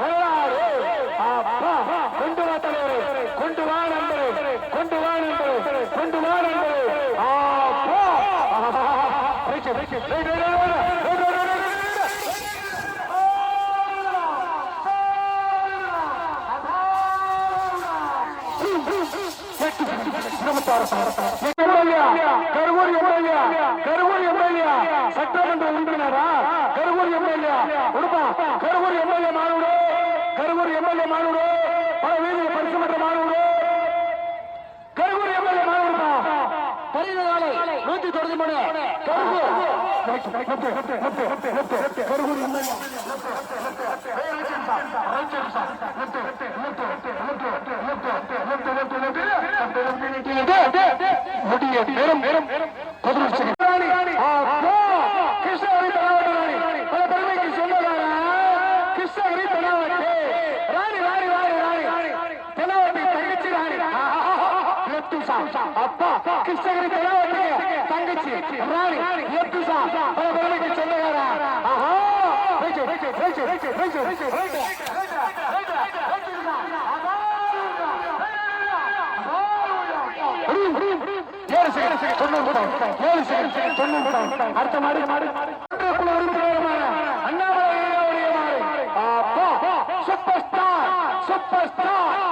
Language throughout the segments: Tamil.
ಹೋರಾಡು ಅಪ್ಪ ಕೊಂಡು ಬಾ ತಲೆಯವರು ಕೊಂಡು ಬಾ ನಂತರು ಕೊಂಡು ಬಾ ನಂತರು ಕೊಂಡು ಬಾ ನಂತರು ಅಪ್ಪ ಪರೀಕ್ಷೆ ಪರೀಕ್ಷೆ ಶ್ರಮತಾರ கருவூர் எம்எல்ஏ மாணவரு பல வீதியில பரிசு மன்ற மாணவரு கருவூர் எம்எல்ஏ மாணவருப்பா பரிதாலை நூத்தி தொண்ணூத்தி மூணு. கருவூர். கருவூர் எம்எல்ஏ. முடிய நேரம். நேரம் பதினொரு தனாவட்டி பல பெருமைக்கு சொன்னதாரா கிருஷ்ணகிரி தனாவட்டி ராணி ராணி ராணி ராணி தனாவட்டி தங்கச்சி ராணி லெப்ட் சா அப்பா கிருஷ்ணகிரி தனாவட்டி தங்கச்சி ராணி லெப்ட் சா பல பெருமைக்கு சொன்னதாரா ஆஹா right right right right right right ஏழு செகண்ட் தொண்ணூறு ஏழு செகண்ட் தொண்ணூறு அடுத்த மாடு மாடு Annamalai super star super star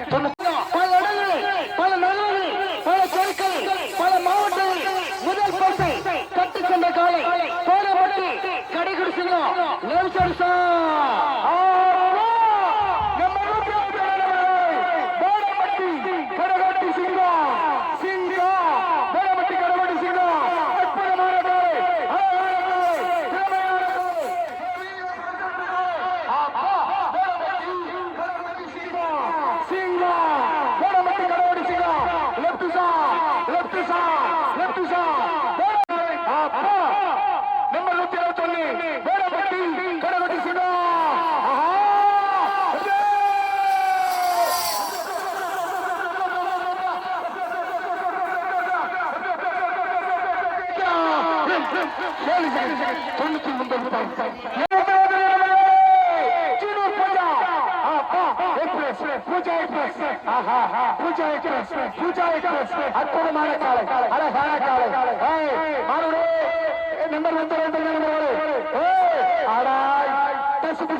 number ನೂರ ಅರವತ್ತೊಂದು ಬೇಡ ಬಟ್ಟಿ ಕಡಗಟ್ಟಿ ಸುಣ್ಣ தொண்ணூத்தி ஒன்பது ரூபாய் Pooja express Pooja express Pooja express ಹತ್ತೊಂಬತ್ತು ಮಾಡಕ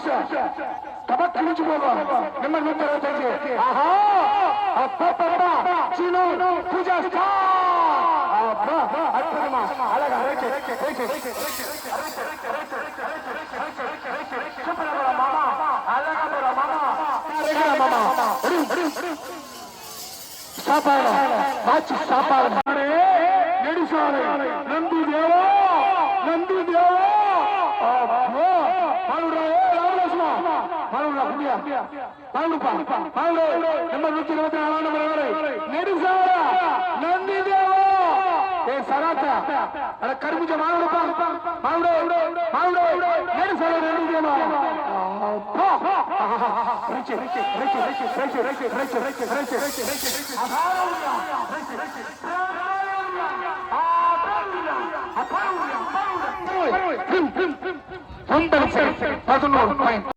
டெஸ்ட் நம்பர் நூத்தி இருபத்தஞ்சு ஆஹா. அப்பா பூஜா அப்பா அற்புதமா. அழகா மாமா. அழகா மாமா. மாமா. சாப்பாடு. சாப்பாடு. நெடுசாலை. நம்பி தேவா. பாவுடுப்பா பாவுடு நம்பர் நூத்தி இருபத்தி நாலாம் நம்பர் வேலை நெடுசாரா நந்தி தேவா ஏ சராத்தா அட கருமிச்ச மாவுடுப்பா மாவுடு மாவுடு நெடுசாரா நந்தி தேவா ரைச்சு ரைச்சு ரைச்சு ரைச்சு ரைச்சு ரைச்சு ரைச்சு ரைச்சு ரைச்சு ரைச்சு ரைச்சு பதினோரு பாயிண்ட்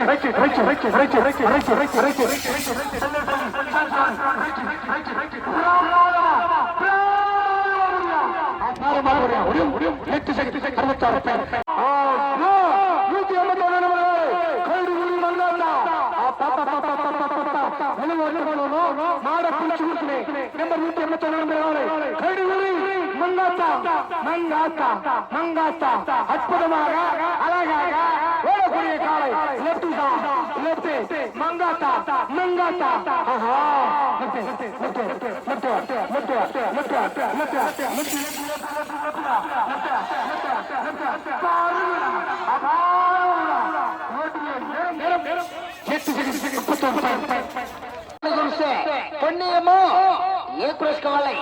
எட்டு சக்தி அறுபத்தாறு பேர் நூத்தி ஐம்பத்தி மாட குளிச்சு கொடுக்கிறேன் நம்பர் நூத்தி எண்பத்தி ஒன்று கடுகுறி மங்காத்தா மங்காத்தா அற்புதமாக அழகாக ஓடக்கூடிய காலை லெப்ட் லெப்ட் மங்காத்தா மங்காத்தா ஆஹா left left left left left left left பொன்னியம்மோ ஏக்குரஸ் காலை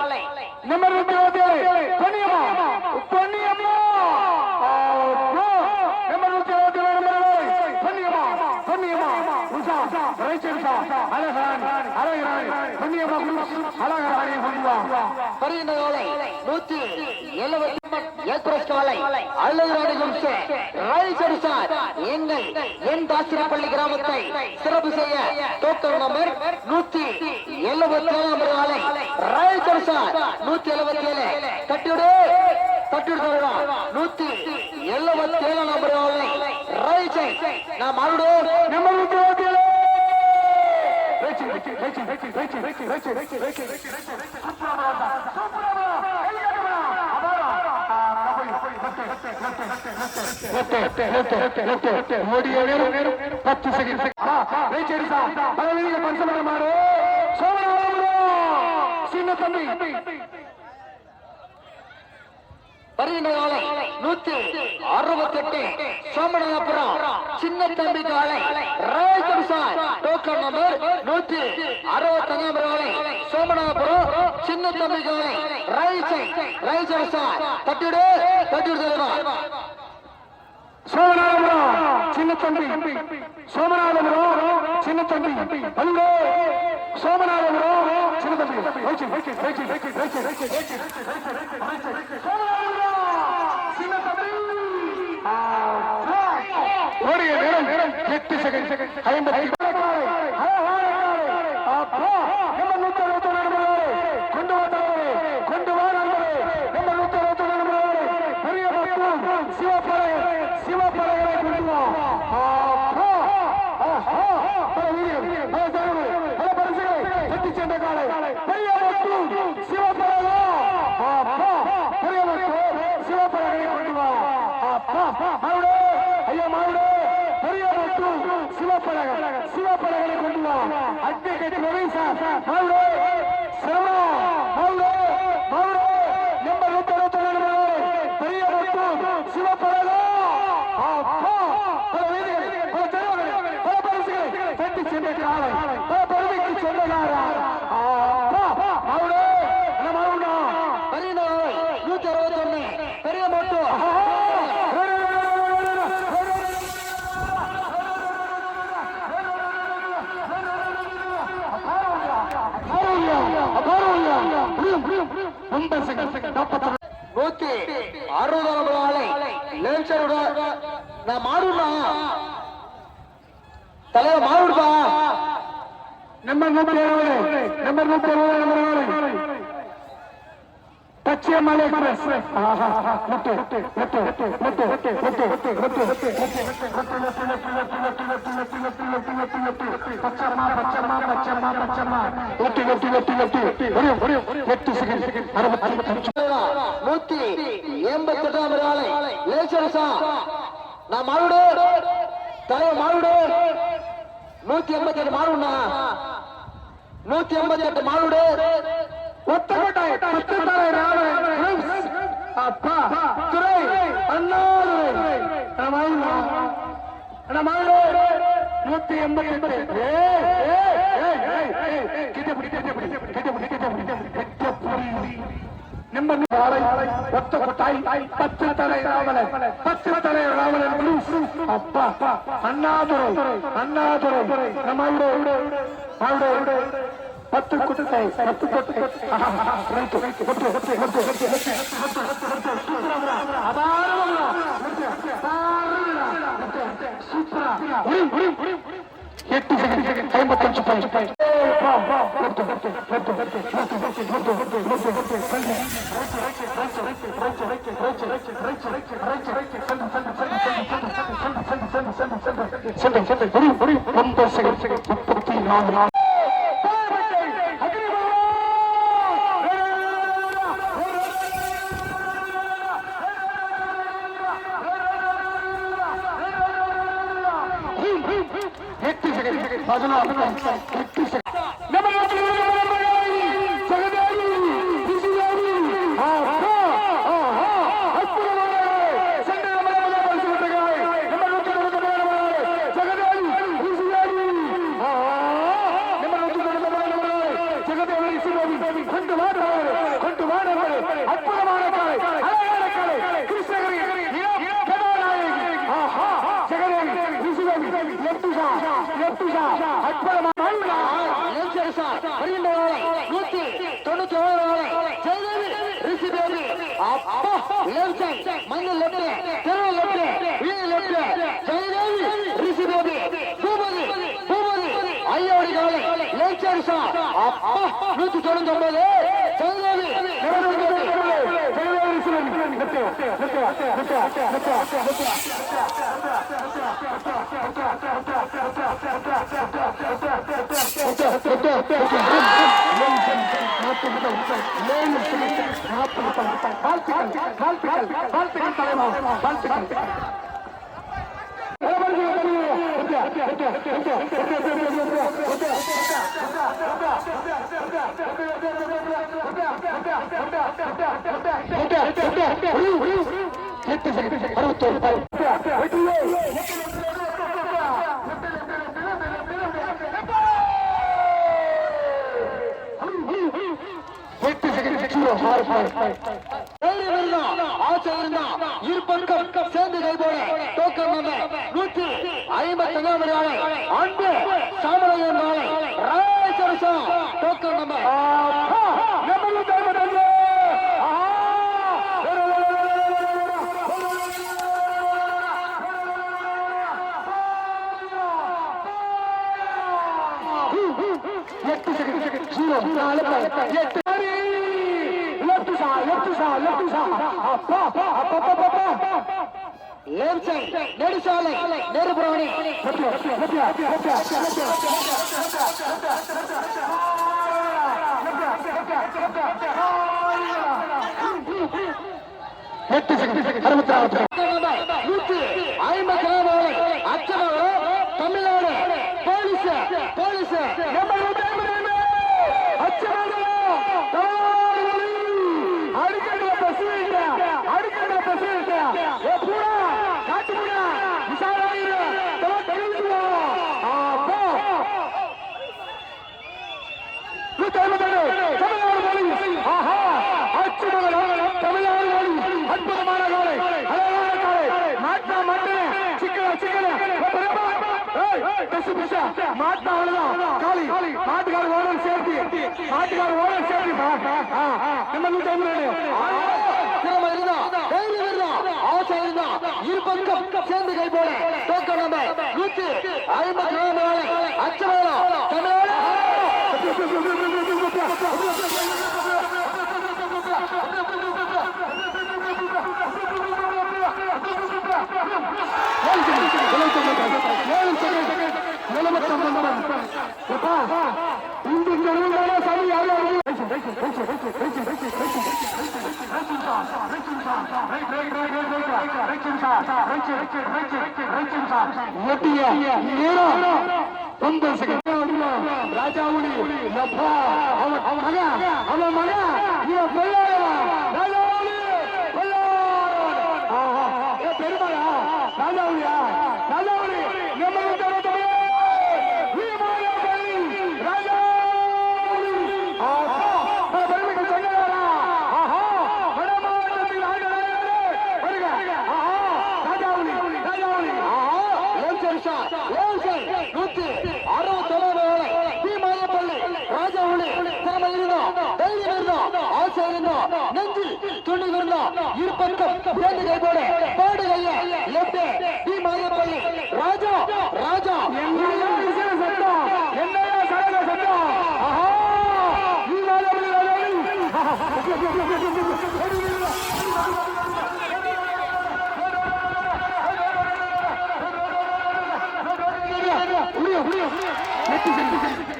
நம்பர் நூத்தி இருபத்தி ஏழு பொன்னியம்மா ಬರೀನ ಯೋಲೆ ನೂತಿ எழுபத்தி ஏற்பரஸ்டாலை அல்லது ராஜர் சார் எங்கள் என் தாசிரப்பள்ளி கிராமத்தை சிறப்பு செய்ய டோக்கன் நம்பர் நூத்தி எழுபத்தி ஏழாம் ஆலை ராஜர் சார் நூத்தி எழுபத்தி ஏழு. தட்டிவிடு தட்டிவிடு நூத்தி எழுபத்தி ಮೋಡಿ ಹತ್ತು ಸೆಕೆಂಡ್ ಬರವಣಿಗೆ ಪಂಚಮಾನ ಮಾಡು ಸೋಮವಾರ ಸಿನ್ನ ತಂದೆ மோடிய சின்ன தம்பி காலை நூத்தி அறுபத்தி எட்டு சோமநாதபுரம் சின்ன தம்பி காலை ராயல் சரிசார் டோக்கன் நம்பர் நூத்தி அறுபத்தி அஞ்சாம் காலை சோமநாதபுரம் சின்ன தம்பி காலை ராயல் சை ராயல் சரிசார் தட்டிவிடு தட்டிவிடு சோமநாதபுரம் சின்ன தம்பி சோமநாதபுரம் சின்ன தம்பி அங்கே சோமநாதபுரம் சின்ன தம்பி ரைச்சு ரைச்சு ரைச்சு ரைச்சு ரைச்சு ரைச்சு சின்ன தம்பி ஓடிய நேரம் நேரம் எட்டு செகண்ட் ஐம்பத்தி ಶ್ರಮ நூத்தி எண்பத்தி எட்டாம் ஆலை இளைச்சரசா நான் மாறுடு தலைவர் மாறுடு நூத்தி எண்பத்தி எட்டு மாறுண்ணா நூத்தி எண்பத்தி எட்டு மாறுடு ஒத்த கோட்டாய் பத்து அப்பா துறை அண்ணாதுரை நூத்தி எண்பத்தி எட்டு. ஒத்த கொட்டாய் பத்து தலை ராவலன் அண்ணாதுரை. அண்ணாதுரை. நம்ம ಹತ್ತು ಕೊಟ್ಟು ಹತ್ತು ಕೊಟ್ಟು ರೈತು ರೈತು ಹೊತ್ತು ಹೊತ್ತು ಹೊತ್ತು ಹೊತ್ತು ಹೊತ್ತು ಹೊತ್ತು ಹೊತ್ತು ಹೊತ್ತು ಸೂತ್ರ ಎಂಟು ಸೆಕೆಂಡ್ ಐವತ್ತೊಂದು ರೂಪಾಯಿ ಒಂದು ಸೆಕೆಂಡ್ ಇಪ್ಪತ್ತಿ ನಾಲ್ಕು செகண்ட் பதினாறு எட்டு செகண்ட் நூத்தி தொண்ணூத்தி ஒன்பது ஜெயதேவி தைரியம் இருந்தா, ஆசை இருந்தா, இரு பக்கம் சேர்ந்து கைபோட டோக்கன் நூற்றி ஐம்பத்தி அஞ்சாவது நாளை அன்பு சாமராஜன் நாளை ராஜசரசம் டோக்கன் நம்பர் எட்டு செகண்ட் ஜீரோ நாலு எட்டு லெஃப்ட் சா லெஃப்ட் சா லெஃப்ட் சா அப்பா அப்பா அப்பா அப்பா சைட் நெடுசாலை நெருபுராணி எட்டு அறுபத்தி நாலு நூத்தி ஐம்பத்தி நாலு அச்சமங்கலம் தமிழ்நாடு போலீஸ் போலீஸ். அற்புதமான காலை அழகான காலை மாட்டா மாட்டேன் சிக்கல சிக்கல மாட்டா அவ்வளவுதான். காளி மாட்டுக்கார ஓனர் சேர்த்து. மாட்டுக்கார ஓனர் சேர்த்து. நம்ம நூத்தி ஐம்பது திறமை இருந்தா தைரியம் இருந்தா ஆசை இருந்தா இரு பக்கம் சேர்ந்து கை போட. டோக்கன் நம்பர் நூத்தி ஐம்பத்தி நாலு நாளை அச்சமங்கலம் தமிழ்நாடு ராஜாவுடி அப்பா அவன் அவன் மகா அவன் மகா இவன் பெரியாரவன் ராஜாவுடி நூத்தி அறுபத்தொன்பது வேலை. பி. மாயப்பள்ளி, ராஜாவுளி, திறமை இருந்தோம். தைரியம் இருந்தோம். ஆசை இருந்தோம். நெஞ்சில் துணி இருந்தோம். இரு பக்கம் சேர்ந்து கை போட, பாடு கையா left, Thank you.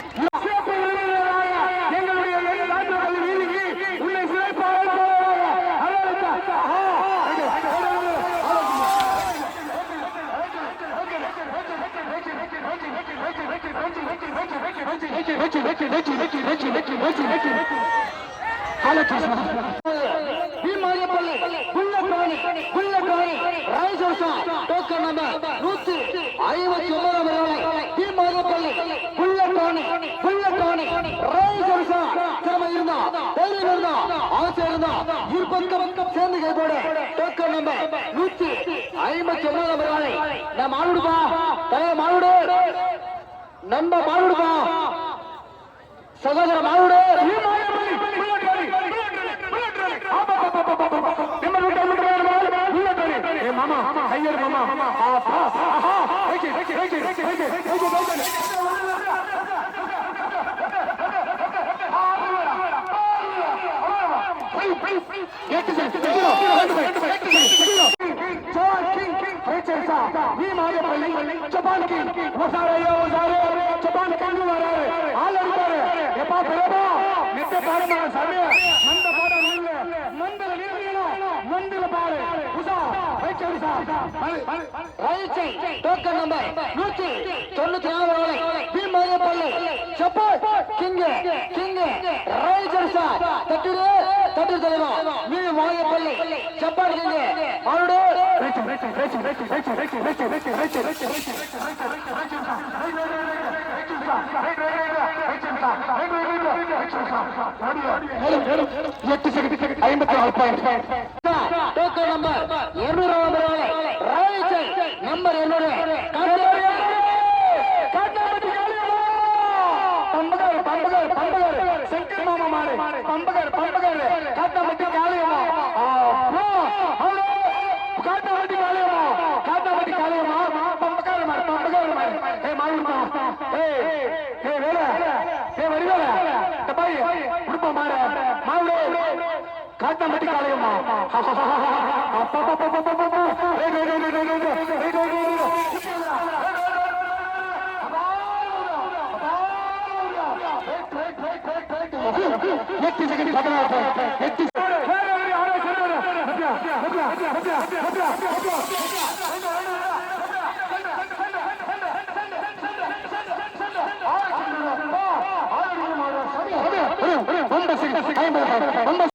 தைரியம் இருந்தா ஆசை இருந்தா இரு பக்கம் சேர்ந்து கைப்போட. டோக்கன் நம்பர் நூத்தி ஐம்பத்தி ஒன்பதாம் வேலை நம்ம மாடுபா தலைவர் மாடுடு நம்ம மாடுபா சகோதர மாடுடு மாமா ஐயர் மாமா ஆஹா ஆஹா right right right right right right side token number நூத்தி தொண்ணூத்தி நாலு வேலை B support king king right sir தட்டுரு தட்டு தலைவா மீ மாதப்பள்ளி சப்போர்ட் கிங் மாடுடு ஐம்பத்தி நாலு பாயிண்ட் காட்டாமட்டி காளியம்மா அப்பா அப்பா அப்பா அப்பா ஏ ஏ ஏ ஏ ஏ ஏ எட்டு செகண்ட் பதினாறு எட்டு ஐம்பது